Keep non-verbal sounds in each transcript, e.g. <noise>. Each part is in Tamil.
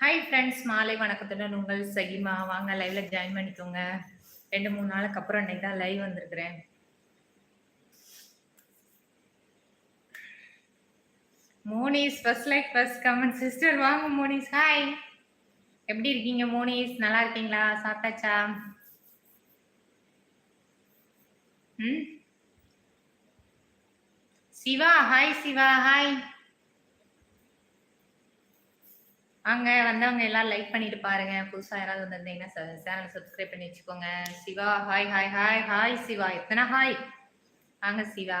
ஹாய் ஃப்ரெண்ட்ஸ் மாலை வணக்கத்துடன் உங்கள் சகிமா. வாங்க லைவ்ல ஜாயின் பண்ணிக்கோங்க. ரெண்டு மூணு நாளுக்கு அப்புறம் இன்னைக்கு தான் லைவ் வந்திருக்கிறேன். Monish first like first comment sister வாங்க மோனிஸ் ஹாய் எப்படி இருக்கீங்க மோனிஸ்? நல்லா இருக்கீங்களா? சாப்பிட்டாச்சா? ம்? சிவா ஹாய் சிவா ஹாய் அங்க வந்தவங்க எல்லாம் லைக் பண்ணிட்டு பாருங்க. புதுசா யாராவது வந்திருந்தீங்கன்னா சேனல் சப்ஸ்கிரைப் பண்ணி வச்சுக்கோங்க. Siva hi hi hi hi Siva. எத்தனை ஹாய் வாங்க சிவா.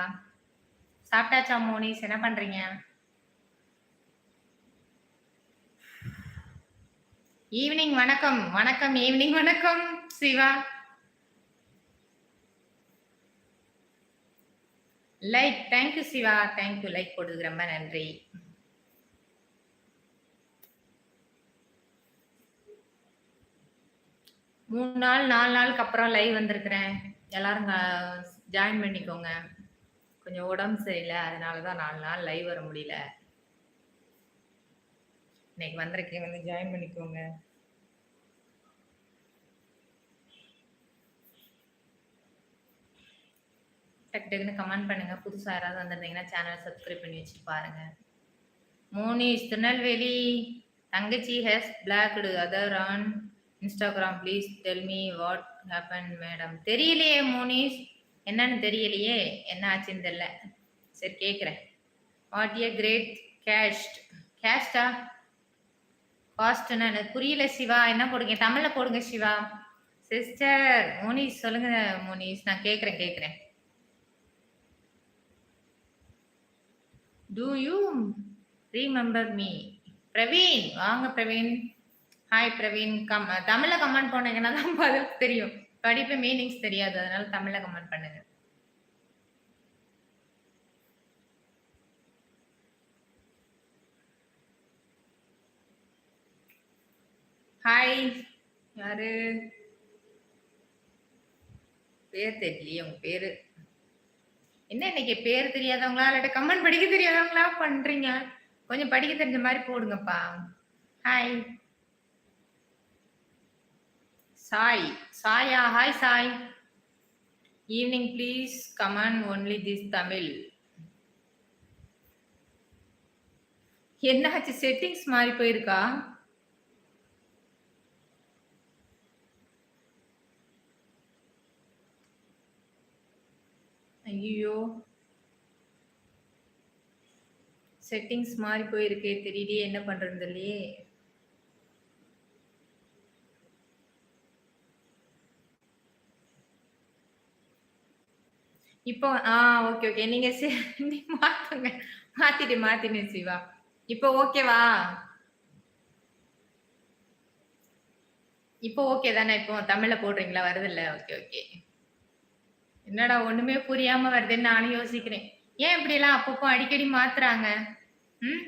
சாப்பிட்டாச்சா மோனிஸ்? என்ன பண்றீங்க? ஈவினிங் வணக்கம். வணக்கம் ஈவினிங் வணக்கம் Siva. Like thank you Siva. Thank you like போடுறதுக்கு ரொம்ப நன்றி. மூணு நாள் நாலு நாளுக்கு அப்புறம் லைவ் வந்திருக்கிறேன். எல்லாரும் ஜாயின் பண்ணிக்கோங்க. கொஞ்சம் உடம்பு சரியில்லை அதனால தான் நாலு நாள் லைவ் வர முடியல. இன்னைக்கு வந்திருக்கேன் வந்து ஜாயின் பண்ணிக்கோங்க. டக்கு டக்குன்னு கமெண்ட் பண்ணுங்க. புதுசாக யாராவது வந்திருந்தீங்கன்னா சேனல் சப்ஸ்கிரைப் பண்ணி வச்சு பாருங்க. மோனிஷ் திருநெல்வேலி தங்கச்சி has blocked other on Instagram please tell me what happen madam தெரியலையே மோனிஷ் என்னன்னு தெரியலையே. என்ன ஆச்சுன்னு தெரியல. சரி கேட்குறேன் வாட் ஏ கிரேட் கேஷ்ட் கேஷ்டா காஸ்ட்னு எனக்கு புரியல சிவா. என்ன போடுங்க? தமிழில் போடுங்க சிவா. சிஸ்டர் மோனிஷ் சொல்லுங்க மோனிஷ் நான் கேட்குறேன் கேட்குறேன் do you remember me Praveen வாங்க பிரவீன். ஹாய் பிரவீன் கம் தமிழில் கமெண்ட் பண்ணுங்கன்னா தான் பதில் தெரியும். படிப்பு மீனிங்ஸ் தெரியாது. அதனால தமிழில் கமெண்ட் பண்ணுங்க. ஹாய் யாரு? பேர் தெரியலையே உங்க பேரு. என்ன இன்னைக்கு பேர் தெரியாதவங்களா? இல்லாட்ட கமெண்ட் படிக்க தெரியாதவங்களா பண்றீங்க? கொஞ்சம் படிக்க தெரிஞ்ச மாதிரி போடுங்கப்பா. ஹாய் சாய். சாயா hi Sai. Evening please come on only this Tamil என்னாச்சு? செட்டிங்ஸ் மாறி போயிருக்கா? ஐயோ செட்டிங்ஸ் மாறி போயிருக்கே தெரியலையே என்ன பண்றது இல்லையே இப்போ ஆ ஓகே ஓகே நீங்க சி- <laughs> மாத்துங்க. மாத்திட்டு மாத்தினேன் சிவா. இப்போ ஓகேவா இப்போ ஓகே தானே? இப்போ தமிழ்ல போடுறீங்களா? வருது இல்ல ஓகே ஓகே என்னடா ஒண்ணுமே புரியாம வருதுன்னு நானும் யோசிக்கிறேன். ஏன் இப்படி எல்லாம் அப்பப்போ அடிக்கடி மாத்துறாங்க? ம்?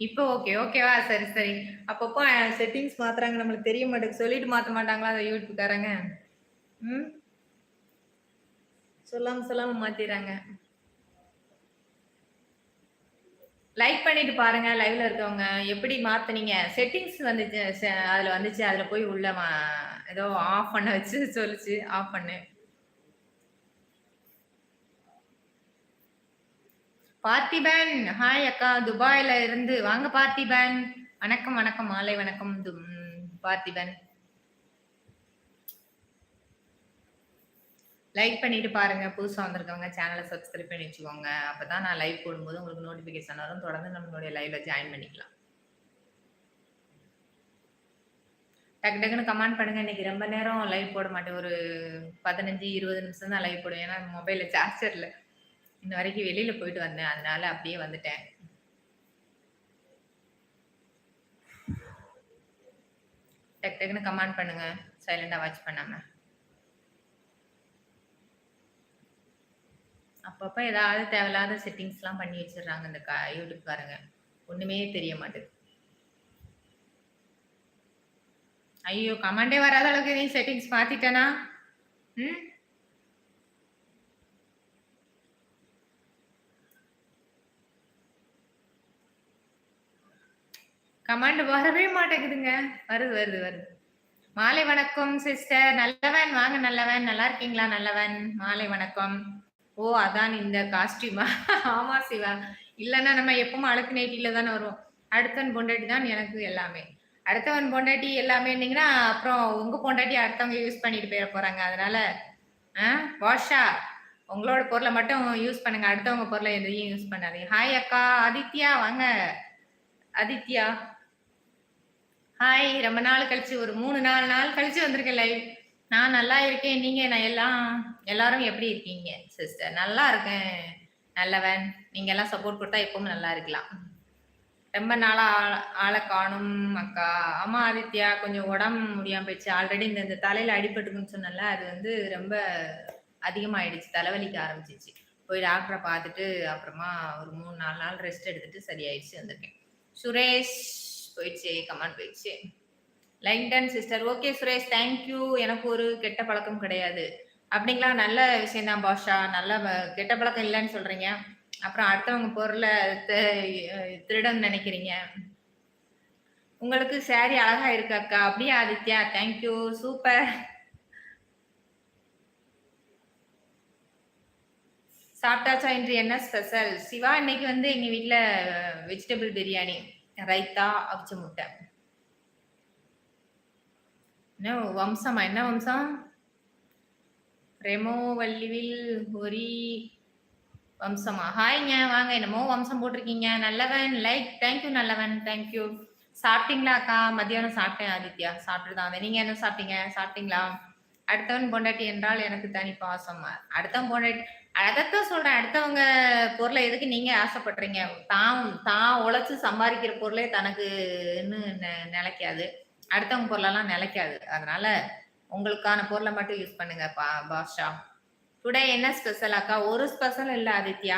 இப்போ ஓகே ஓகேவா சரி சரி. அப்பப்போ செட்டிங்ஸ் மாத்துறாங்க. நம்மளுக்கு தெரிய மாட்டேங்குது. சொல்லிட்டு மாத்த மாட்டாங்களா? அதை யூடியூப்காரங்க? ம்? சொல்லாம சொல்லாம மாத்திடுறாங்க லைக் பண்ணிட்டு பாருங்க லைவ்ல இருக்கவங்க. எப்படி மாத்துனீங்க? செட்டிங்ஸ் வந்துச்சு ச- அதுல வந்துச்சு. அதுல போய் உள்ள ஏதோ ஆஃப் பண்ண வச்சு சொல்லுச்சு. ஆஃப் பண்ணு. பார்த்திபன் ஹாய் அக்கா. துபாயில இருந்து. வாங்க பார்த்திபன் வணக்கம் வணக்கம். மாலை வணக்கம். பார்த்தி பேன். லைக் பண்ணிட்டு பாருங்க. புதுசாக வந்திருக்கவங்க சேனலை சப்ஸ்கிரைப் பண்ணி வச்சுக்கோங்க. அப்போ தான் நான் லைவ் போடும்போது உங்களுக்கு நோட்டிஃபிகேஷன் வரும். தொடர்ந்து நம்மளுடைய லைவ்ல ஜாயின் பண்ணிக்கலாம். டக்கு டக்குன்னு கமெண்ட் பண்ணுங்க. இன்னைக்கு ரொம்ப நேரம் லைவ் போட மாட்டேன். ஒரு பதினஞ்சு இருபது நிமிஷம் தான் லைவ் போடுவேன். ஏன்னா மொபைலில் சார்ஜர் இல்லை. இன்ன வரைக்கும் வெளியில போயிட்டு வந்தேன். அதனால அப்படியே வந்துட்டேன். டக்கு டக்குன்னு கமெண்ட் பண்ணுங்க. சைலண்டா வாட்ச் பண்ணாம. அப்பப்போ ஏதாவது தேவையில்லாத செட்டிங்ஸ்லாம் பண்ணி வச்சிடுறாங்க இந்த கா யூடியூப்காரங்க ஒண்ணுமே தெரிய மாட்டேது. ஐயோ கமெண்டே வராத அளவுக்கு எதையும் செட்டிங்ஸ் மாத்திட்டேனா ம்? கமாண்ட் வரவே மாட்டேங்குதுங்க. வருது வருது வருது. மாலை வணக்கம் சிஸ்டர் நல்லவன் வாங்க நல்லவன். நல்லா இருக்கீங்களா நல்லவன்? மாலை வணக்கம். ஓ அதான் இந்த காஸ்டியூமா ஆமா சிவா. இல்லைன்னா நம்ம எப்பவும் அழுக்கு நைட்டில தானே வருவோம். அடுத்தவன் பொண்டாட்டி தான் எனக்கு எல்லாமே. அடுத்தவன் பொண்டாட்டி எல்லாமே இருந்தீங்கன்னா அப்புறம் உங்க பொண்டாட்டி அடுத்தவங்க யூஸ் பண்ணிட்டு போயிட போறாங்க. அதனால வாஷா உங்களோட பொருளை மட்டும் யூஸ் பண்ணுங்க. அடுத்தவங்க பொருளை எதையும் யூஸ் பண்ணாதீங்க. ஹாய் அக்கா ஆதித்யா வாங்க. ஆதித்யா. ஹாய் ரொம்ப நாள் கழிச்சு ஒரு மூணு நாலு நாள் கழிச்சு வந்திருக்கேன் லைவ் நான் நல்லா இருக்கேன். நீங்க நான் எல்லாம் எல்லாரும் எப்படி இருக்கீங்க சிஸ்டர் நல்லா இருக்கேன் நல்லவன். நீங்க எல்லாம் சப்போர்ட் கொடுத்தா எப்பவும் நல்லா இருக்கலாம். ரொம்ப நாளா ஆளை காணும் அக்கா. ஆமா ஆதித்யா கொஞ்சம் உடம்பு முடியாம போயிடுச்சு. ஆல்ரெடி இந்த இந்த தலையில அடிபட்டுக்குன்னு சொன்னல அது வந்து ரொம்ப அதிகமாயிடுச்சு தலைவலிக்க ஆரம்பிச்சிச்சு. போய் டாக்டரை பார்த்துட்டு அப்புறமா ஒரு மூணு நாலு நாள் ரெஸ்ட் எடுத்துட்டு சரியாயிடுச்சு வந்திருக்கேன். சுரேஷ் போயிடுச்சு கமெண்ட் போயிடுச்சு. லைங்டன் sister. Okay Suresh thank you எனக்கு ஒரு கெட்ட பழக்கம் கிடையாது. அப்படிங்களா? நல்ல விஷயம் தான் பாஷா. நல்ல கெட்ட பழக்கம் இல்லைன்னு சொல்றீங்க. அப்புறம் அடுத்தவங்க பொருளை தி- திருடன்னு நினைக்கிறீங்க. உங்களுக்கு சாரி அழகா இருக்கு அக்கா. அப்படியே ஆதித்யா? தேங்க்யூ சூப்பர் சாப்பிட்டாச்சா இன்று? என்ன ஸ்பெஷல் சிவா இன்னைக்கு வந்து எங்க வீட்டில் வெஜிடபிள் பிரியாணி ரைத்தா அவிச்ச முட்டை. என்ன வம்சமா? என்ன வம்சம்? ரெமோ வள்ளிவில் ஒரி வம்சமா? ஹாய்ங்க வாங்க என்னமோ வம்சம் போட்டிருக்கீங்க. நல்லவன் லைக் தேங்க்யூ நல்லவன் தேங்க்யூ சாப்பிட்டீங்களா அக்கா? மதியானம் சாப்பிட்டேன் ஆதித்யா. சாப்பிட்டு தான் நீங்க என்ன சாப்பிட்டீங்க? சாப்பிட்டீங்களா? அடுத்தவன் பொண்டாட்டி என்றால் எனக்கு தனி பாசம்? அடுத்தவன் பொண்டாட்டி அதைத்தான் சொல்றேன். அடுத்தவங்க பொருளை எதுக்கு நீங்க ஆசைப்படுறீங்க? தான் தான் உழைச்சு சம்பாதிக்கிற பொருளே தனக்குன்னு நெ- நிலைக்காது. அடுத்தவங்க பொருளெல்லாம் நிலைக்காது. அதனால உங்களுக்கான பொருளை மட்டும் யூஸ் பண்ணுங்க பா பாஷா. டுடே என்ன ஸ்பெஷல் அக்கா? ஒரு ஸ்பெஷல் இல்லை ஆதித்யா.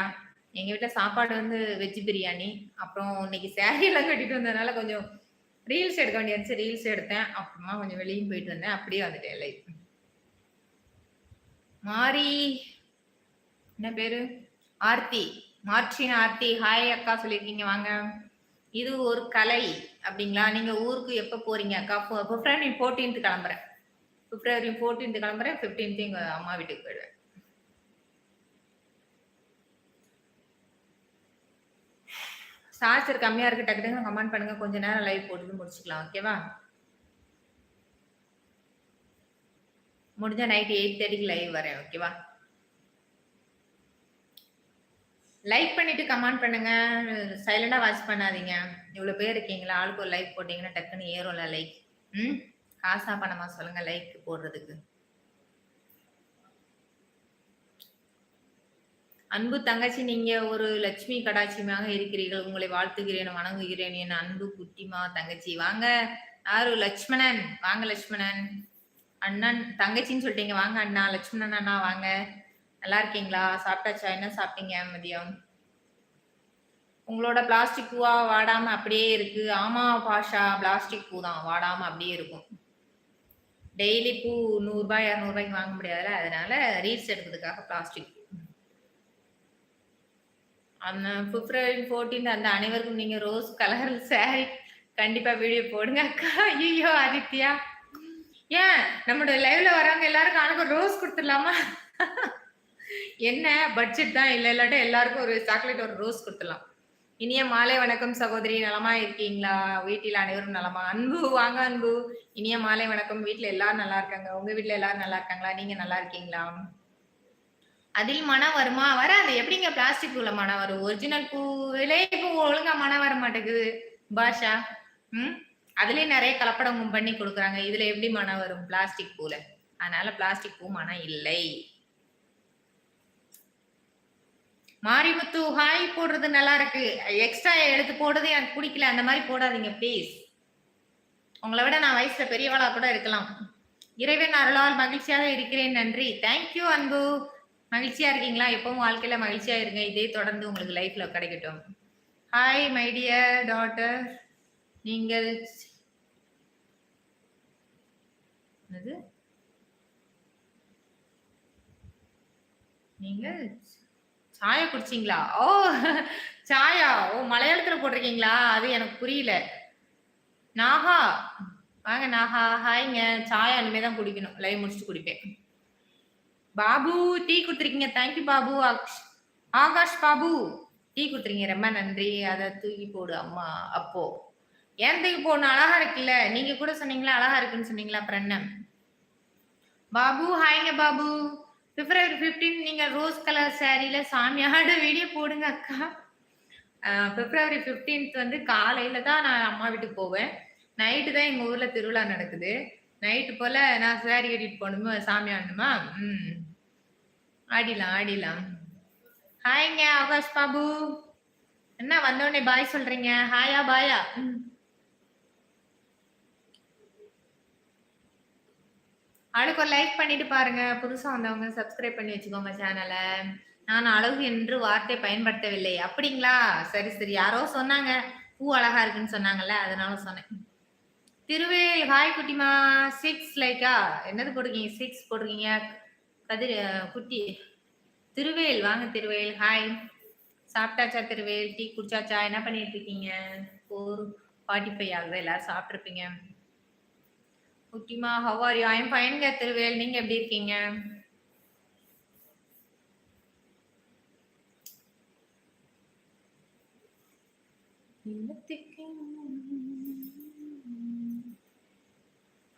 எங்க வீட்டில் சாப்பாடு வந்து வெஜ் பிரியாணி. அப்புறம் இன்னைக்கு சேரீலாம் எல்லாம் கட்டிட்டு வந்ததுனால கொஞ்சம் ரீல்ஸ் எடுக்க வேண்டியிருந்துச்சு ரீல்ஸ் எடுத்தேன். அப்புறமா கொஞ்சம் வெளியும் போயிட்டு வந்தேன். அப்படியே வந்துட்டேன் லைஃப் மாரி என்ன பேரு? ஆர்த்தி. மார்ச்சின் ஆர்த்தி. ஹாய் அக்கா சொல்லியிருக்கீங்க. வாங்க. இது ஒரு கலை. அப்படிங்களா? நீங்க ஊருக்கு எப்ப போறீங்க? அக்கா பிப்ரவரி ஃபோர்டீன்த் கிளம்புறேன். பிப்ரவரி ஃபோர்டீன்த் கிளம்புறேன். ஃபிஃப்டீன்த் எங்க அம்மா வீட்டுக்கு போயிடுவேன். சார்ஜர் கம்மியா இருக்கு டக்கு டக்குன்னு கமெண்ட் பண்ணுங்க. கொஞ்ச நேரம் லைவ் போட்டுட்டு முடிச்சுக்கலாம். ஓகேவா முடிஞ்ச நைட் எயிட் தேர்ட்டிக்கு லைவ் வரேன். ஓகேவா லைக் பண்ணிட்டு கமெண்ட் பண்ணுங்க. சைலண்டா வாட்ச் பண்ணாதீங்க. இவ்வளவு பேர் இருக்கீங்களா? ஆளுக்கு ஒரு லைக் போட்டீங்கன்னா டக்குன்னு ஏறும்ல லைக் ம்? காசா பணமா சொல்லுங்க லைக் போடுறதுக்கு. அன்பு தங்கச்சி நீங்க ஒரு லட்சுமி கடாட்சியமாக இருக்கிறீர்கள். உங்களை வாழ்த்துகிறேன் வணங்குகிறேன் என் அன்பு குட்டிமா தங்கச்சி. வாங்க யாரு? லட்சுமணன். வாங்க லட்சுமணன். அண்ணன் தங்கச்சின்னு சொல்லிட்டீங்க. வாங்க அண்ணா. லட்சுமணன் அண்ணா வாங்க. நல்லா இருக்கீங்களா? சாப்பிட்டாச்சா? என்ன சாப்பிட்டீங்க மதியம்? உங்களோட பிளாஸ்டிக் பூவா வாடாம அப்படியே இருக்கு. ஆமா பாஷா பிளாஸ்டிக் பூ தான். வாடாம அப்படியே இருக்கும். டெய்லி பூ நூறுரூபாய் இரநூறுபாய்க்கு வாங்க முடியாதுல்ல? அதனால ரீல்ஸ் எடுக்கிறதுக்காக பிளாஸ்டிக் அந்த பிப்ரவரி ஃபோர்டீன் அந்த அனைவருக்கும் நீங்க ரோஸ் கலர் சாரி கண்டிப்பா வீடியோ போடுங்க அக்கா. ஐயோ ஆதித்யா. ஏன்? நம்மளோட லைவ்ல வராங்க எல்லாருக்கும் ஆளுக்கு ரோஸ் கொடுத்துடலாமா? என்ன? பட்ஜெட் தான்? இல்லை இல்லாட்ட எல்லாருக்கும் ஒரு சாக்லேட் ஒரு ரோஸ் கொடுத்துடலாம். இனிய மாலை வணக்கம் சகோதரி நலமா இருக்கீங்களா? வீட்டில் அனைவரும் நலமா? அன்பு வாங்க அன்பு. இனிய மாலை வணக்கம். வீட்டில் எல்லாரும் நல்லா இருக்காங்க. உங்க வீட்டில் எல்லாரும் நல்லா இருக்காங்களா? நீங்க நல்லா இருக்கீங்களா? அதில் மனம் வருமா? வராது. எப்படிங்க? பிளாஸ்டிக் பூல மனம் வரும்? ஒரிஜினல் பூவிலே இப்போ பூ ஒழுங்கா மனம் வர மாட்டேங்குது. பாஷா ம்? அதுலயே நிறைய கலப்படம் பண்ணி கொடுக்குறாங்க. இதுல எப்படி மனம் வரும்? பிளாஸ்டிக் பூல. அதனால பிளாஸ்டிக் பூ மனம் இல்லை. மாரிமுத்து ஹாய் போடுறது நல்லா இருக்கு. எக்ஸ்ட்ரா எடுத்து போடுறது எனக்கு பிடிக்கல. அந்த மாதிரி போடாதீங்க ப்ளீஸ் உங்களை விட நான் வயசுல பெரியவளா கூட இருக்கலாம். இறைவன் அருளால் மகிழ்ச்சியாக இருக்கிறேன். நன்றி. தேங்க்யூ அன்பு. மகிழ்ச்சியா இருக்கீங்களா? எப்பவும் வாழ்க்கையில மகிழ்ச்சியா இருங்க. இதே தொடர்ந்து உங்களுக்கு லைஃப்ல கிடைக்கட்டும். ஹாய் மை டியர் டாட்டர் நீங்கள் என்னது? நீங்கள் சாயா குடிச்சிங்களா? ஓ சாயா ஓ மலையாளத்துல போட்டிருக்கீங்களா? அது எனக்கு புரியல. நாகா. வாங்க நாகா. ஹாய்ங்க. சாயா இனிமே தான் குடிக்கணும். லைவ் முடிச்சுட்டு குடிப்பேன். பாபு டீ கொடுத்துருக்கீங்க. Thank you Babu. ஆக்ஷ் Akash Babu. Tea கொடுத்துருங்க ரொம்ப நன்றி. அதை தூக்கி போடு அம்மா. அப்போ. ஏன் தூக்கி போடணும்? அழகா இருக்குல்ல. நீங்க கூட சொன்னீங்களா? அழகா இருக்குன்னு சொன்னீங்களா? அப்புறம் என்ன பாபு ஹாய்ங்க பாபு. பிப்ரவரி 15 நீங்க ரோஸ் கலர் சாரியில சாமியாட வீடியோ போடுங்க அக்கா. பிப்ரவரி 15th வந்து காலையில தான் நான் அம்மா வீட்டுக்கு போவேன். நைட்டு தான் எங்க ஊர்ல திருவிழா நடக்குது. நைட்டு போல நான் சாரி கட்டிட்டு போகணுமா சாமி ஆடணுமா ம். ஆடிலாம் ஆடிலாம் ஹாய்ங்க ஆகாஷ் பாபு. என்ன வந்தோடனே பாய் சொல்றீங்க? ஹாயா பாயா ம். அவளுக்கு ஒரு லைக் பண்ணிட்டு பாருங்க. புதுசா வந்தவங்க சப்ஸ்கிரைப் பண்ணி வச்சுக்கோங்க சேனலை நான் அழகு என்று வார்த்தை பயன்படுத்தவில்லை. அப்படிங்களா? சரி சரி. யாரோ சொன்னாங்க. பூ அழகா இருக்குன்னு சொன்னாங்கல்ல அதனால சொன்னேன். திருவேல் ஹாய் குட்டிமா. சிக்ஸ் லைக்கா என்னது போட்டிருக்கீங்க? சிக்ஸ் போட்டிருக்கீங்க? கதிர் குட்டி. திருவேல் வாங்க திருவேல் ஹாய் சாப்பிட்டாச்சா திருவேல்? டீ குடிச்சாச்சா? என்ன பண்ணிட்டு இருக்கீங்க? ஃபோர் ஃபார்ட்டி ஃபைவ் ஆகுது? எல்லாரும் சாப்பிட்ருப்பீங்க குட்டிமா how are you I'm okay Thiruvel. நீங்க எப்படி இருக்கீங்க?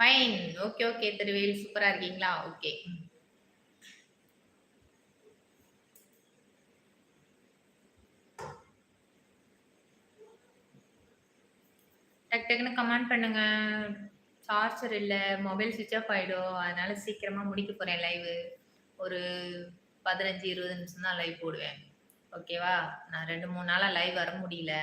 Fine okay okay Thiruvel. சூப்பரா இருக்கீங்களா? ஓகே டக் டக்குன்னு கமெண்ட் பண்ணுங்க. சார்ஜர் இல்லை மொபைல் சுவிச் ஆஃப் ஆகிடும் அதனால சீக்கிரமாக முடிக்க போகிறேன் லைவ் ஒரு பதினஞ்சு இருபது நிமிஷம் தான் லைவ் போடுவேன். ஓகேவா நான் ரெண்டு மூணு நாளாக லைவ் வர முடியல.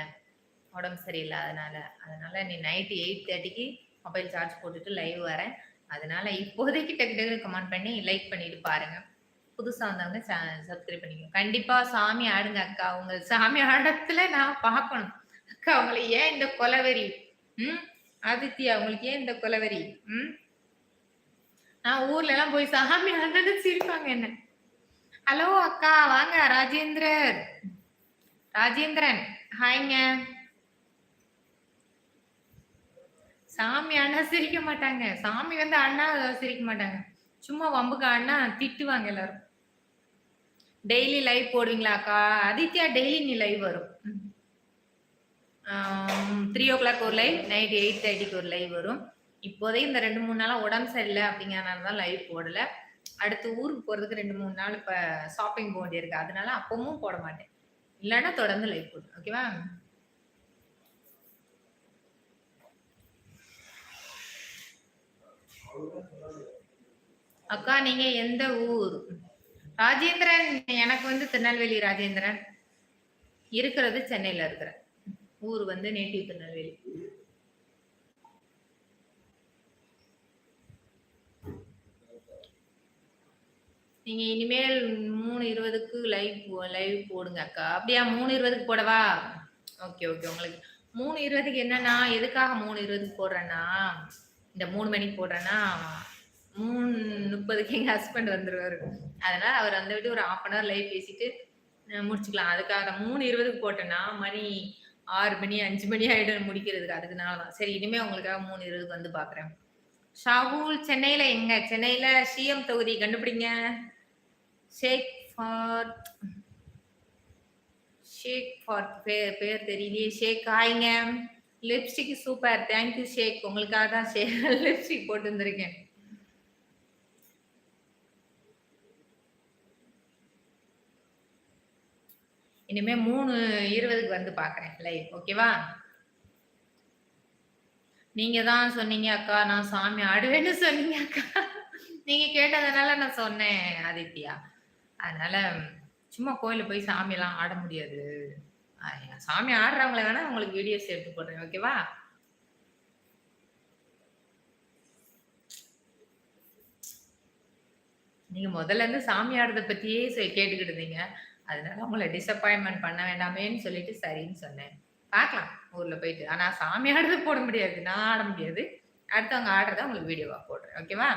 உடம்பு சரியில்லை அதனால். அதனால் நீ நைட்டு எயிட் தேர்ட்டிக்கு மொபைல் சார்ஜ் போட்டுட்டு லைவ் வரேன். அதனால் இப்போதைக்கு டக்கு டக்கு கமெண்ட் பண்ணி லைக் பண்ணிட்டு பாருங்கள் புதுசாக வந்தவங்க சப்ஸ்கிரைப் பண்ணிக்கணும் கண்டிப்பாக சாமி ஆடுங்க அக்கா. உங்கள் சாமி ஆடத்தில் நான் பார்க்கணும். அக்கா உங்களை ஏன் இந்த கொலவெறி? ம்? ஆதித்யா உங்களுக்கு ஏன் இந்த கொலவெறி? ம்? நான் ஊர்ல எல்லாம் போய் சாமி அண்ணன் சிரிப்பாங்க என்ன? ஹலோ அக்கா வாங்க ராஜேந்திரர். ராஜேந்திரன் ஹாய்ங்க. சாமி அண்ணா சிரிக்க மாட்டாங்க. சாமி வந்து அண்ணா சிரிக்க மாட்டாங்க. சும்மா வம்புக்கு அண்ணா திட்டுவாங்க எல்லாரும். டெய்லி லைவ் போடுவீங்களா அக்கா? ஆதித்யா டெய்லி நீ லைவ் வரும். த்ரீ ஓ கிளாக் ஒரு லைவ் நைட் எயிட் தேர்ட்டிக்கு ஒரு லைவ் வரும். இப்போதைக்கு இந்த ரெண்டு மூணு நாளாக உடம்பு சரியில்லை அப்படிங்கறதுனால தான் லைவ் போடலை. அடுத்து ஊருக்கு போகிறதுக்கு ரெண்டு மூணு நாள் இப்போ ஷாப்பிங் போக வேண்டியிருக்கு. அதனால அப்பவும் போட மாட்டேன். இல்லைன்னா தொடர்ந்து லைவ் போடுவேன். ஓகேவா அக்கா நீங்க எந்த ஊர்? ராஜேந்திரன் எனக்கு வந்து திருநெல்வேலி ராஜேந்திரன். இருக்கிறது சென்னையில இருக்கிறேன். ஊர் வந்து நேட்டிவ் திருநெல்வேலி. நீங்க இனிமேல் மூணு இருபதுக்கு லைவ் லைவ் போடுங்க அக்கா. அப்படியா மூணு இருபதுக்கு போடவா? ஓகே ஓகே உங்களுக்கு. மூணு இருபதுக்கு என்னன்னா எதுக்காக மூணு இருபதுக்கு போடுறேன்னா இந்த மூணு மணிக்கு போடுறேன்னா மூணு முப்பதுக்கு எங்க ஹஸ்பண்ட் வந்துருவாரு. அதனால அவர் வந்துவிட்டு ஒரு ஹாஃப் அன் ஹவர் லைவ் பேசிட்டு முடிச்சுக்கலாம். அதுக்காக மூணு இருபதுக்கு போட்டேன்னா மணி ஆறு மணி அஞ்சு மணி ஆயிடும் முடிக்கிறதுக்கு. அதுக்குனால தான் சரி இனிமே உங்களுக்காக மூணு இருபதுக்கு வந்து பாக்குறேன். ஷாகுல் சென்னையில எங்க? சென்னையில சிஎம் தொகுதி கண்டுபிடிங்க. ஷேக் ஃபார்ட் ஷேக் ஃபார்ட் பேர் பேர் தெரியலையே. Sheikh ஆயிங்க. Lipstick super. Thank you Sheikh. உங்களுக்காக தான் ஷேக் <laughs> லிப்ஸ்டிக் போட்டு வந்திருக்கேன். இனிமே மூணு இருபதுக்கு வந்து பாக்குறேன் லைவ் ஓகேவா நீங்க தான் சொன்னீங்க அக்கா நான் சாமி ஆடுவேன்னு சொன்னீங்க அக்கா. நீங்க கேட்டதுனால நான் சொன்னேன் ஆதித்யா. அதனால சும்மா கோயில போய் சாமி எல்லாம் ஆட முடியாது. சாமி ஆடுறவங்கள வேணா உங்களுக்கு வீடியோஸ் எடுத்து போடுறேன் ஓகேவா நீங்க முதல்ல இருந்து சாமி ஆடுறத பத்தியே கேட்டுக்கிட்டு இருந்தீங்க. அதனால உங்களை டிசப்பாயின்மெண்ட் பண்ண வேண்டாமேன்னு சொல்லிட்டு சரின்னு சொன்னேன். பார்க்கலாம் ஊர்ல போயிட்டு. ஆனா சாமி ஆடுறது போட முடியாது. நான் ஆட முடியாது. அடுத்தவங்க ஆடுறத உங்களுக்கு வீடியோவா போடுறேன். ஓகேவா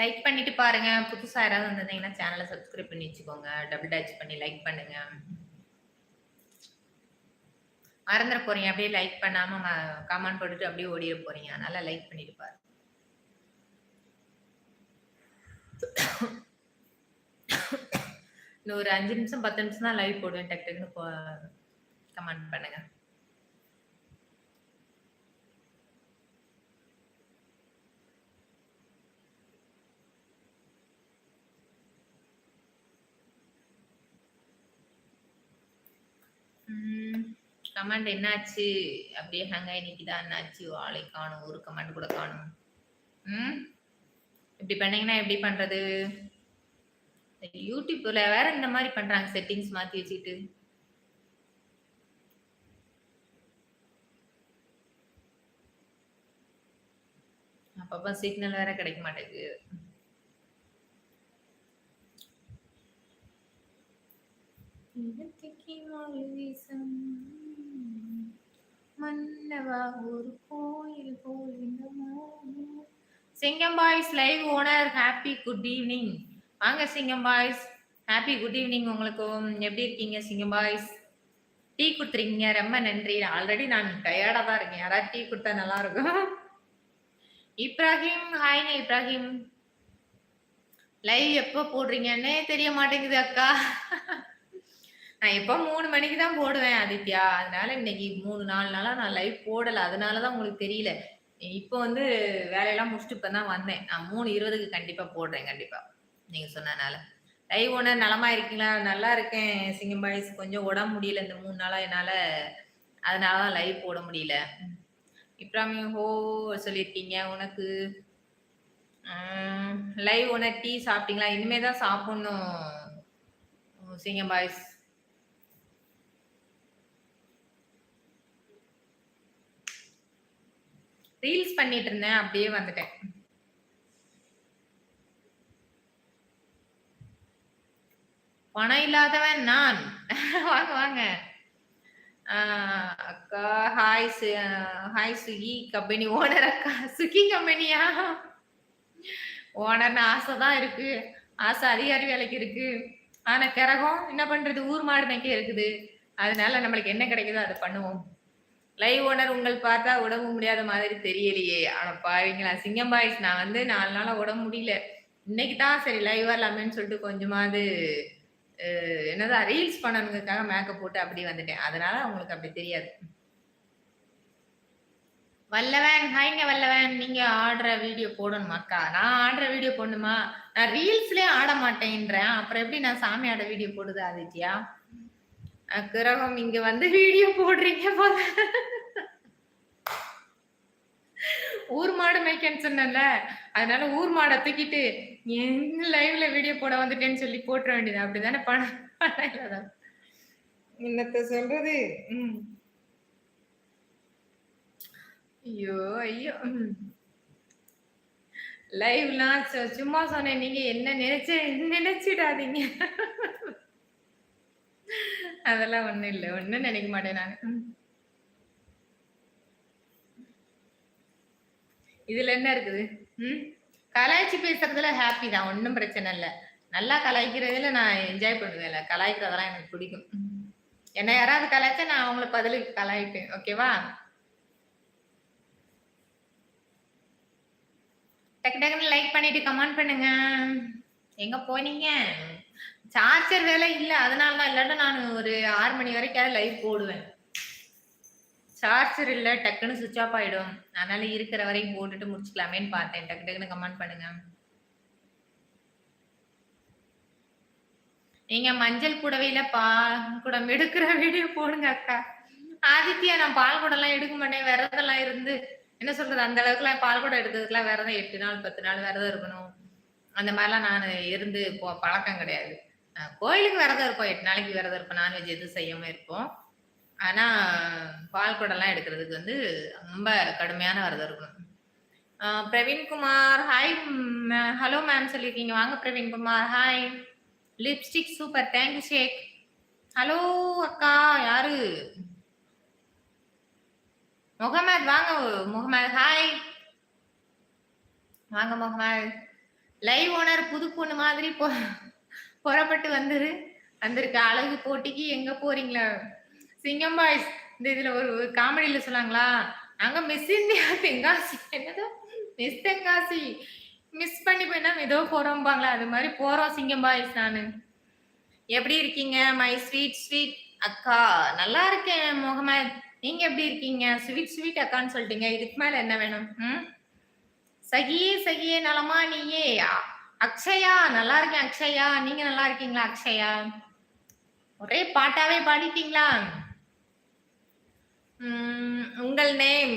லைக் பண்ணிட்டு பாருங்க. புதுசா யாராவது வந்திருந்தீங்கன்னா சேனலை சப்ஸ்கிரைப் பண்ணி வச்சுக்கோங்க. டபுள் டச் பண்ணி லைக் பண்ணுங்க. மறந்துட போறீங்க. அப்படியே லைக் பண்ணாம கமெண்ட் போட்டுட்டு அப்படியே ஓடிட போறீங்க. அதனால லைக் பண்ணிட்டு பாருங்க. இன்னும் ஒரு அஞ்சு நிமிஷம் பத்து நிமிஷம் தான் லைவ் போடுவேன் டக்கு டக்குன்னு கமெண்ட் பண்ணுங்க. கமெண்ட் என்னாச்சு? அப்படியே ஹேங் ஆகி நிற்கிதா என்னாச்சு? ஆளை காணும் ஒரு கமெண்ட் கூட காணும். ம்? இப்படி பண்ணீங்கன்னா எப்படி பண்றது? யூடியூப்ல வேற இந்த மாதிரி பண்றாங்க செட்டிங்ஸ் மாத்தி வச்சுட்டு அப்பப்ப சிக்னல் வேற கிடைக்க மாட்டேங்குது. மன்னவா ஒரு கோயில் Singam boys live owner happy good evening வாங்க Singam boys happy good evening உங்களுக்கும். எப்படி இருக்கீங்க சிங்கம் பாய்ஸ்? டீ கொடுத்துருக்கீங்க ரொம்ப நன்றி. ஆல்ரெடி நான் டயர்டாக தான் இருக்கேன். யாராவது டீ கொடுத்தா நல்லா இருக்கும்? இப்ராஹிம் ஹாய்ங்க இப்ராஹிம். லைவ் எப்போ போடுறீங்கன்னே தெரிய மாட்டேங்குது அக்கா. நான் எப்போ மூணு மணிக்கு தான் போடுவேன் ஆதித்யா. அதனால இன்னைக்கு மூணு நாலு நாளாக நான் லைவ் போடலை. அதனால தான் உங்களுக்கு தெரியல. இப்போ வந்து வேலையெல்லாம் முடிச்சுட்டு இப்போ தான் வந்தேன். நான் மூணு இருபதுக்கு கண்டிப்பாக போடுறேன் கண்டிப்பாக நீங்கள் சொன்னனால லைவ் ஓனர் நலமா இருக்கீங்களா? நல்லா இருக்கேன். சிங்கம் பாய்ஸ் கொஞ்சம் உடம்பு முடியல இந்த மூணு நாளாக என்னால். அதனால தான் லைவ் போட முடியல. இப்ராமி ஹோ சொல்லியிருக்கீங்க உனக்கு லைவ் ஓனர் டீ சாப்பிட்டீங்களா? இனிமே தான் சாப்பிட்ணும் சிங்கம் பாய்ஸ் ரீல்ஸ் பண்ணிட்டு இருந்தேன் அப்படியே வந்துட்டேன். பணம் இல்லாதவன் நான். வாங்க வாங்க. அக்கா hi hi Suki company owner அக்கா. சுகி கம்பெனியா ஓனர்னு ஆசை தான் இருக்கு. ஆசை அதிகாரி வேலைக்கு இருக்கு. ஆனா கிரகம் என்ன பண்றது? ஊர் மாடு மேய்க்க இருக்குது. அதனால நம்மளுக்கு என்ன கிடைக்குதோ அதை பண்ணுவோம். லைவ் ஓனர் உங்கள் பார்த்தா உடம்பு முடியாத மாதிரி தெரியலையே. ஆனா பாவீங்களா? சிங்கம் பாய்ஸ் நான் வந்து நாலு நாளாக உடம்பு முடியல. இன்னைக்கு தான் சரி லைவ் வரலாமேன்னு சொல்லிட்டு கொஞ்சமாவது என்னதான் ரீல்ஸ் பண்ணணுங்கிறதுக்காக மேக்கப் போட்டு அப்படி வந்துட்டேன். அதனால உங்களுக்கு அப்படி தெரியாது. வல்லவன் ஹாய்ங்க வல்லவன். நீங்க ஆடுற வீடியோ போடணுமாக்கா நான் ஆடுற வீடியோ போடணுமா? நான் ரீல்ஸ்லயே ஆட மாட்டேன்றேன். அப்புறம் எப்படி நான் சாமி ஆட வீடியோ போடுது ஆதித்யா? கிரகம் இங்க வந்து வீடியோ போடுறீங்க போல. ஊர் மாடு மேய்க்கன்னு சொன்னல அதனால ஊர் மாடை தூக்கிட்டு எங்க லைவ்ல வீடியோ போட வந்துட்டேன்னு சொல்லி போட்டுற வேண்டியது. அப்படிதானே பணம் என்னத்த சொல்றது? ஐயோ ஐயோ. லைவ்லாம் சும்மா சொன்னேன் நீங்க என்ன நினைச்ச நினைச்சிடாதீங்க. அதெல்லாம் ஒண்ணும் இல்லை. ஒண்ணும் நினைக்க மாட்டேன் நான். இதுல என்ன இருக்குது? ம்? கலாய்ச்சி பேசுறதுல ஹாப்பி தான். ஒன்றும் பிரச்சனை இல்லை. நல்லா கலாய்க்கிறதுல நான் என்ஜாய் பண்ணுவேன் கலாய்க்கிறதெல்லாம் எனக்கு பிடிக்கும். என்ன யாராவது கலாய்ச்சா நான் அவங்கள பதிலுக்கு கலாய்ப்பேன். ஓகேவா டக்கு டக்குன்னு லைக் பண்ணிட்டு கமெண்ட் பண்ணுங்க. எங்க போனீங்க? சார்ஜர் வேலை இல்லை. அதனால தான் இல்லாட்ட நான் ஒரு ஆறு மணி வரைக்கும் லைவ் போடுவேன். சார்ஜர் இல்லை டக்குன்னு சுவிச் ஆஃப் ஆயிடும். அதனால இருக்கிற வரைக்கும் போட்டுட்டு முடிச்சுக்கலாமேன்னு பார்த்தேன். டக்கு டக்குன்னு கமெண்ட் பண்ணுங்க. நீங்க மஞ்சள் புடவையில பால் குடம் எடுக்கிற வீடியோ போடுங்க அக்கா. ஆதித்யா நான் பால் குடம்லாம் எல்லாம் எடுக்க மாட்டேன். விரதெல்லாம் இருந்து என்ன சொல்றது? அந்த அளவுக்குலாம் பால் குடம் எடுத்ததுக்குலாம் விரதம் எட்டு நாள் பத்து நாள் விரதம் இருக்கணும். அந்த மாதிரிலாம் நான் இருந்து பழக்கம் கிடையாது. கோயிலுக்கு விரதம் இருப்போம். எட்டு நாளைக்கு விரதம் இருப்போம். நான்வெஜ் எதுவும் செய்யாம இருப்போம். ஆனா பால் குடம்லாம் எடுக்கிறதுக்கு வந்து ரொம்ப கடுமையான விரதம் இருக்கணும் பிரவீன்குமார் ஹாய் ஹலோ மேம் சொல்லியிருக்கீங்க வாங்க Praveenkumar hi lipstick super thank you Sheikh hello அக்கா யாரு? முகமது வாங்க முகமது ஹாய் வாங்க முகமது. லைவ் ஓனர் புது பொண்ணு மாதிரி பொ புறப்பட்டு வந்துரு வந்திருக்க. அழகு போட்டிக்கு எங்க போறீங்களா சிங்கம் பாய்ஸ். இந்த இதுல ஒரு ஒரு காமெடியில சொன்னாங்களா நாங்க மிஸ் இந்தியா தென்காசி. என்னதோ? மிஸ் தென்காசி. மிஸ் பண்ணி போயினா ஏதோ போறோம்பாங்களா அது மாதிரி போறோம் சிங்கம் பாய்ஸ் நானு. எப்படி இருக்கீங்க மை ஸ்வீட் ஸ்வீட் அக்கா? நல்லா இருக்கேன் முகமத் நீங்க எப்படி இருக்கீங்க? ஸ்வீட் ஸ்வீட் அக்கான்னு சொல்லிட்டீங்க. இதுக்கு மேல என்ன வேணும்? ம்? சகியே சகியே நலமா நீயே. அக்ஷயா நல்லா இருக்கேன் அக்ஷயா. நீங்க நல்லா இருக்கீங்களா அக்ஷயா? ஒரே பாட்டாவே பாடிட்டீங்களா? உங்கள் நேம்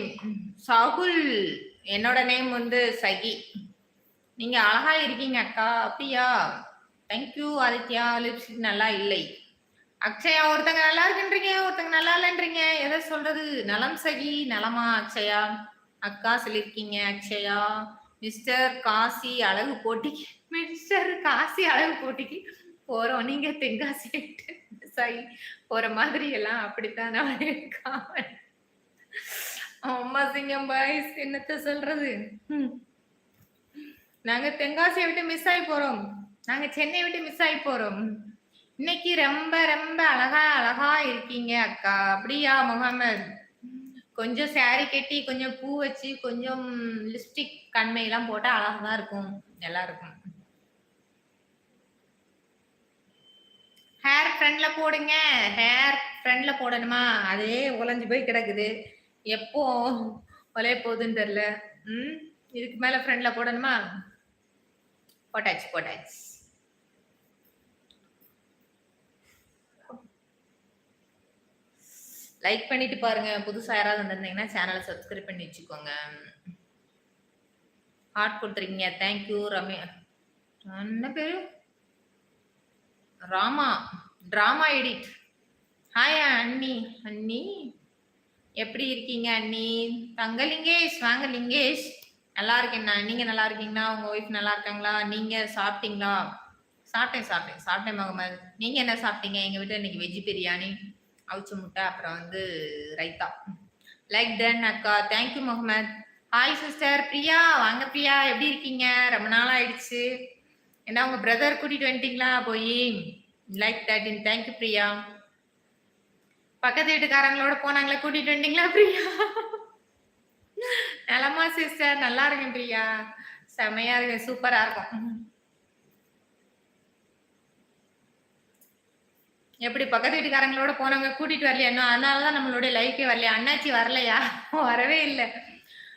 சாகுல். என்னோட நேம் வந்து சகி. நீங்க அழகா இருக்கீங்க அக்கா. அப்படியா? தேங்க்யூ ஆதித்யா. லிப்ஸ்டிக் நல்லா இல்லை. அக்ஷயா ஒருத்தங்க நல்லா இருக்குன்றீங்க ஒருத்தங்க நல்லா இல்லைன்றீங்க. எதை சொல்றது? நலம் சகி நலமா அக்ஷயா? அக்கா சொல்லியிருக்கீங்க அக்ஷயா. மிஸ்டர் காசி அழகு போட்டிக்கு மிஸ்டர் காசி அழகு போட்டிக்கு போறோம். நீங்க தென்காசி சரி போற மாதிரி எல்லாம் அப்படித்தான் நான் இருக்காம. அம்மா சிங்கம் பாய்ஸ் என்னத்த சொல்றது. நாங்க தென்காசியை விட்டு மிஸ் ஆகி போறோம். நாங்க சென்னை விட்டு மிஸ் ஆகி போறோம். இன்னைக்கு ரொம்ப ரொம்ப அழகா அழகா இருக்கீங்க அக்கா. அப்படியா முகமது? கொஞ்சம் saree கட்டி கொஞ்சம் பூ வச்சு கொஞ்சம் லிப்ஸ்டிக் கண்மையெல்லாம் போட்டா அழகா தான் இருக்கும். நல்லா இருக்கும். ஹேர் ஃப்ரண்ட்ல போடுங்க. ஹேர் ஃப்ரண்ட்ல போடணுமா? அதே உழைஞ்சு போய் கிடக்குது. எப்போ ஒலைய போகுதுன்னு தெரியல. ம்? இதுக்கு மேல ஃப்ரண்ட்ல போடணுமா? போட்டாச்சு போட்டாச்சு. லைக் பண்ணிட்டு பாருங்க. புதுசாக யாராவது வந்திருந்தீங்கன்னா சேனலை சப்ஸ்கிரைப் பண்ணி வச்சுக்கோங்க. ஹார்ட் கொடுத்துருக்கீங்க. தேங்க்யூ ரமே என்ன பேர்? ராமா ட்ராமா எடிட் ஹாய் அண்ணி. அண்ணி எப்படி இருக்கீங்க அண்ணி? தங்க லிங்கேஷ் வாங்க லிங்கேஷ். நல்லா இருக்கேண்ணா நீங்கள் நல்லா இருக்கீங்களா? உங்கள் ஒய்ஃப் நல்லா இருக்காங்களா? நீங்கள் சாப்பிட்டீங்களா? சாப்பிட்டேன் சாப்பிட்டேன். சாப்பிட்டேன் மகமது நீங்கள் என்ன சாப்பிட்டீங்க? எங்கள் வீட்டில் இன்னைக்கு வெஜ் பிரியாணி அவிச்ச முட்டை அப்புறம் வந்து ரைத்தா. லைக் டன் அக்கா. Thank you Mohammed. Hi sister Priya வாங்க பிரியா. எப்படி இருக்கீங்க? ரொம்ப நாள் ஆயிடுச்சு என்ன உங்க பிரதர் கூட்டிட்டு வந்துட்டீங்களா? போய் like that in thank you Priya. பக்கத்து வீட்டுக்காரங்களோட போனாங்களே கூட்டிட்டு வந்துட்டீங்களா பிரியா? நலமா சிஸ்டர் நல்லா இருக்கேன் பிரியா. செமையா இருக்கு சூப்பரா இருக்கும். எப்படி பக்கத்து வீட்டுக்காரங்களோட போனவங்க கூட்டிட்டு வரலையா இன்னும்? அதனாலதான் நம்மளுடைய லைஃபே வரலையா? அண்ணாச்சி வரலையா? வரவே இல்லை.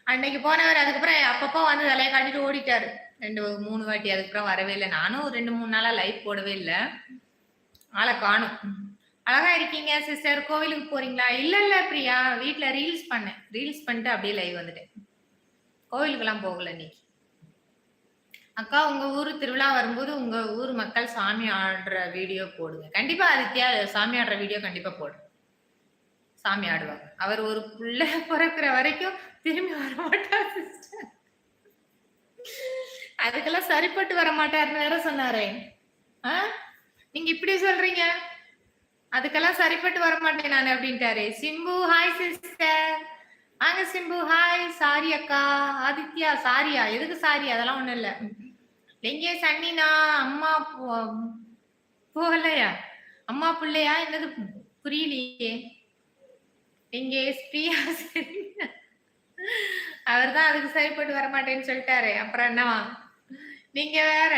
அன்னைக்கு போனவர் அதுக்கப்புறம் அப்பப்போ வந்து தலையை காட்டிட்டு ஓடிட்டாரு. ரெண்டு மூணு வாட்டி அதுக்கப்புறம் வரவே இல்லை. நானும் ஒரு ரெண்டு மூணு நாளாக லைஃப் போடவே இல்லை. ஆளை காணும். அழகா இருக்கீங்க சிஸ்டர் கோவிலுக்கு போறீங்களா? இல்ல இல்ல பிரியா. வீட்டுல ரீல்ஸ் பண்ணேன். ரீல்ஸ் பண்ணிட்டு அப்படியே லைவ் வந்துட்டேன். கோவிலுக்கெல்லாம் போகல இன்னைக்கு. அக்கா உங்க ஊர் திருவிழா வரும்போது உங்க ஊர் மக்கள் சாமி ஆடுற வீடியோ போடுங்க. கண்டிப்பா ஆதித்யா சாமி ஆடுற வீடியோ கண்டிப்பா போடு சாமி ஆடுவாங்க. அவர் ஒரு புள்ள பிறக்கிற வரைக்கும் திரும்பி வர மாட்டார் சிஸ்டர் அதுக்கெல்லாம் சரிப்பட்டு வர மாட்டாருன்னு வேற சொன்னாரே. ஆ? நீங்க இப்படி சொல்றீங்க? அதுக்கெல்லாம் சரிப்பட்டு வர மாட்டேன் நான் அப்படின்ட்டாரு. சிம்பு ஹாய் சிஸ்டர் வாங்க சிம்பு ஹாய் சாரி அக்கா. ஆதித்யா சாரியா? எதுக்கு சாரி? அதெல்லாம் ஒண்ணும் இல்ல. எங்கே சன்னினா அம்மா போ- போகலையா? அம்மா பிள்ளையா? என்னது புரியலையே. எங்கே? பிரியா சரி அவர் தான் அதுக்கு சரிப்பட்டு வர மாட்டேன்னு சொல்லிட்டாரு. அப்புறம் என்னவா? நீங்க வேற.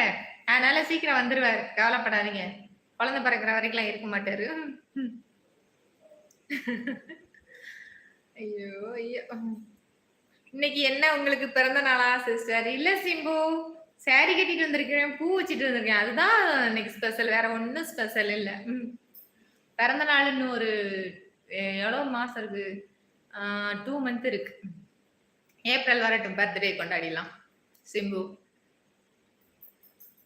அதனால சீக்கிரம் வந்துருவாரு. கவலைப்படாதீங்க. குழந்தை பிறக்கிற வரைக்கும் இருக்க மாட்டாரு. ஐயோ ஐயோ. இன்னைக்கு என்ன உங்களுக்கு பிறந்த நாளா சிஸ்டர் இல்ல சிம்பு. சாரி கட்டிட்டு வந்திருக்கிறேன். பூ வச்சுட்டு வந்திருக்கேன். அதுதான் இன்னைக்கு ஸ்பெஷல் வேற ஒன்றும் ஸ்பெஷல் இல்லை. பிறந்த நாள் இன்னும் ஒரு எவ்வளோ எவ்வளவு மாசம் இருக்கு? டூ மந்த் இருக்கு. ஏப்ரல் வரட்டும். பர்த்டே கொண்டாடிடலாம். சிம்பு.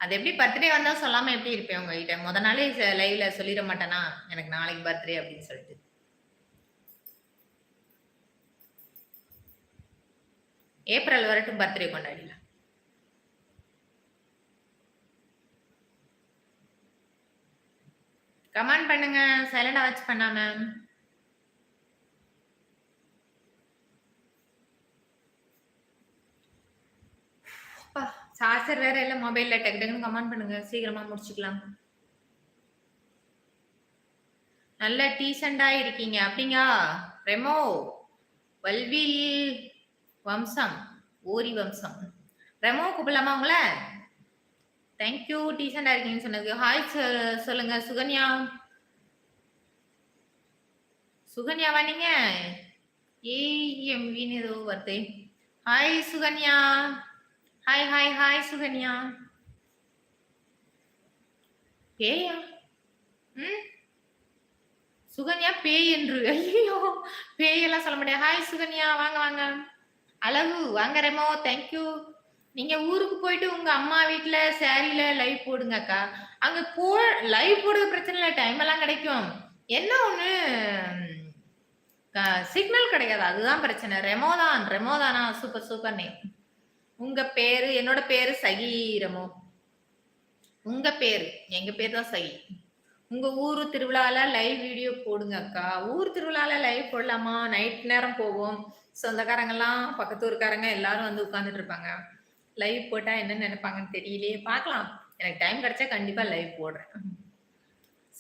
அது எப்படி பர்த்டே வந்தா சொல்லாம எப்படி இருப்பேன் உங்ககிட்ட? முத நாளே லைவ்ல சொல்லிட மாட்டேனா? எனக்கு நாளைக்கு பர்த்டே அப்படின்னு சொல்லிட்டு. ஏப்ரல் வரட்டும் பர்த்டே கொண்டாடிடலாம். கமெண்ட் பண்ணுங்க. சைலண்டா வச்சு பண்ணாம மேம் சார்ஜர் வேற இல்ல மொபைல்ல டக்கு டக்குன்னு கமெண்ட் பண்ணுங்க. சீக்கிரமா முடிச்சுக்கலாம். நல்ல டீசெண்டா இருக்கீங்க. அப்படிங்க ரெமோ வல்வில் வம்சம் ஓரி வம்சம். ரெமோ கூப்பிடலாமா உங்கள? தேங்க்யூ டீசெண்டா இருக்கீங்கன்னு சொன்னதுக்கு. ஹாய் சொல்லுங்க சுகன்யா. சுகன்யாவா நீங்க? ஏஎம்வின்னு ஏதோ வருது. Hi Sukanya. Hi hi hi Sukanya பேயா? ம்? சுகன்யா பேய் என்று. ஐயோ பேயெல்லாம் சொல்ல முடியாது. ஹாய் சுகன்யா வாங்க வாங்க. அழகு வாங்க ரெமோ தேங்க்யூ நீங்க ஊருக்கு போயிட்டு உங்க அம்மா வீட்டுல சாரியில லைவ் போடுங்க அக்கா. அங்க போ லைவ் போடுறது பிரச்சனை இல்லை டைம் எல்லாம் கிடைக்கும். என்ன ஒண்ணு? சிக்னல் கிடைக்காது அதுதான் பிரச்சனை. ரெமோ தான் ரெமோ தானா சூப்பர் சூப்பர் நேம் உங்க பேரு என்னோட பேரு சகி உங்க பேரு எங்க பேர் தான் சகி. உங்க ஊர் திருவிழால லைவ் வீடியோ போடுங்க அக்கா. ஊர் திருவிழால லைவ் போடலாமா? நைட் நேரம் போவோம். சொந்தக்காரங்கெல்லாம் பக்கத்து ஊருக்காரங்க எல்லாரும் வந்து உட்காந்துட்டு இருப்பாங்க. லைவ் போட்டா என்ன நினைப்பாங்கன்னு தெரியலையே. பார்க்கலாம். எனக்கு டைம் கிடைச்சா கண்டிப்பா லைவ் போடுறேன்.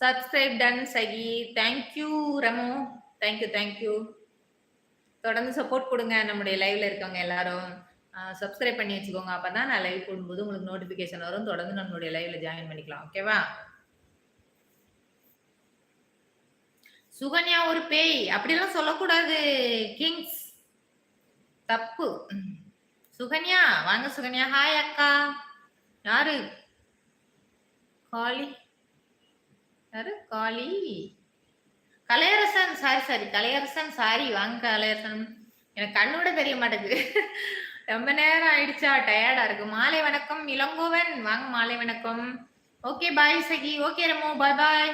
Subscribe done Sakhi. Thank you Ramo. Thank you thank you தொடர்ந்து சப்போர்ட் கொடுங்க நம்முடைய லைவ்ல இருக்கவங்க எல்லாரும். சப்ஸ்கிரைப் பண்ணி வச்சுக்கோங்க. அப்போ தான் நான் லைவ் போடும்போது உங்களுக்கு நோட்டிஃபிகேஷன் வரும். தொடர்ந்து நம்மளுடைய லைவ்ல ஜாயின் பண்ணிக்கலாம். ஓகேவா சுகன்யா ஒரு பேய். அப்படிலாம் சொல்லக்கூடாது. கிங்ஸ் தப்பு. சுகன்யா வாங்க சுகன்யா. ஹாய் அக்கா. யாரு? காளி. யாரு? Kali. Kalaiyarasan. Sorry sorry Kalaiyarasan sorry வாங்க கலையரசன். எனக்கு கண்ணோட தெரிய மாட்டேங்குது. ரொம்ப நேரம் ஆயிடுச்சா? டயர்டா இருக்கு. மாலை வணக்கம் இளங்கோவன். வாங்க மாலை வணக்கம். Okay bye Sakhi. Okay Ramo. Bye bye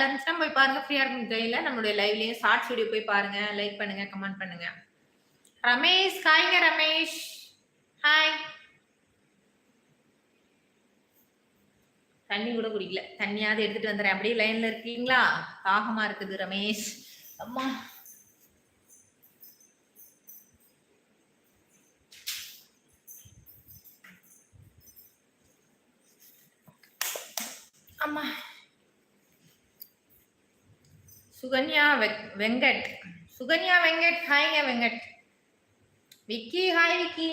lunch time போய் பாருங்க. ஃப்ரீயா இருக்கும் கையில. நம்மளுடைய லைவ்லயும் ஷார்ட்ஸ் வீடியோ போய் பாருங்க. லைக் பண்ணுங்க கமெண்ட் பண்ணுங்க. ரமேஷ். ஹாய்ங்க ரமேஷ். ஹாய் தண்ணி கூட குடிக்கல. தண்ணியாவது எடுத்துட்டு வந்துடுறேன். அப்படியே லைன்ல இருக்கீங்களா? தாகமா இருக்குது ரமேஷ். அம்மா. அம்மா சுகன்யா வெங்கட் சுகன்யா வெங்கட் ஹாய்ங்க வெங்கட் விக்கி ஹாய் விக்கி